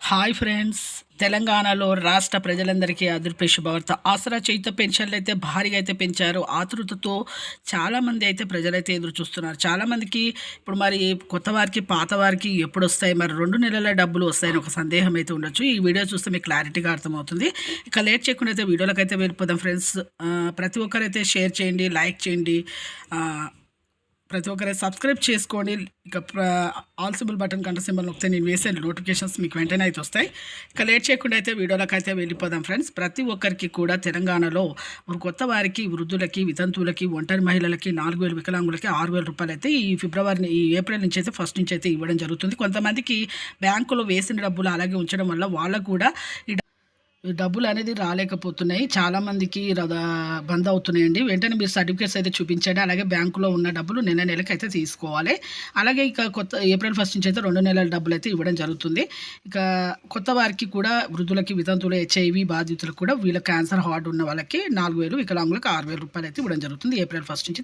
Hi friends. తెలంగాణలో రాష్ట్ర ప్రజలందరికీ అదృపే శుభవార్త. ఆసరా చేత పెన్షన్లు అయితే భారీగా అయితే పెంచారు. ఆతృతతో చాలామంది అయితే ప్రజలైతే ఎదురు చూస్తున్నారు. చాలామందికి ఇప్పుడు మరి కొత్త వారికి పాత వారికి ఎప్పుడు వస్తాయి మరి రెండు నెలల డబ్బులు వస్తాయని ఒక సందేహం అయితే ఉండొచ్చు. ఈ వీడియో చూస్తే మీకు క్లారిటీగా అర్థమవుతుంది. ఇక లేట్ చేయకుండా అయితే వీడియోలకైతే అయితే వెళ్ళిపోదాం ఫ్రెండ్స్. ప్రతి ఒక్కరైతే షేర్ చేయండి లైక్ చేయండి. ప్రతి ఒక్కరే సబ్స్క్రైబ్ చేసుకోండి. ఇక ఆల్సిబుల్ బటన్ కంట సింబల్ నొక్కితే నేను వేసే నోటిఫికేషన్స్ మీకు వెంటనే అయితే వస్తాయి. ఇక లేట్ చేయకుండా అయితే వీడియోలకు అయితే వెళ్ళిపోదాం ఫ్రెండ్స్. ప్రతి ఒక్కరికి కూడా తెలంగాణలో కొత్త వారికి వృద్ధులకి వితంతువులకి ఒంటరి మహిళలకి నాలుగు వేలు వికలాంగులకి ఆరు వేల రూపాయలు అయితే ఈ ఫిబ్రవరి ఈ ఏప్రిల్ నుంచి అయితే ఫస్ట్ నుంచి అయితే ఇవ్వడం జరుగుతుంది. కొంతమందికి బ్యాంకులో వేసిన డబ్బులు అలాగే ఉంచడం వల్ల వాళ్ళకు కూడా ఈ డబ్బులు అనేది రాలేకపోతున్నాయి చాలామందికి బంద్ అవుతున్నాయండి. వెంటనే మీరు సర్టిఫికేట్స్ అయితే చూపించండి. అలాగే బ్యాంకులో ఉన్న డబ్బులు నెల నెలకి అయితే తీసుకోవాలి. అలాగే ఇక కొత్త ఏప్రిల్ ఫస్ట్ నుంచి అయితే రెండు నెలల డబ్బులు అయితే ఇవ్వడం జరుగుతుంది. ఇక కొత్త వారికి కూడా వృద్ధులకి వితంతులు హెచ్ఐవి బాధితులకు కూడా వీళ్ళ క్యాన్సర్ హార్డ్ ఉన్న వాళ్ళకి నాలుగు వేలు వికలాంగులకు ఆరు వేల రూపాయలు అయితే ఇవ్వడం జరుగుతుంది. ఏప్రిల్ ఫస్ట్ నుంచి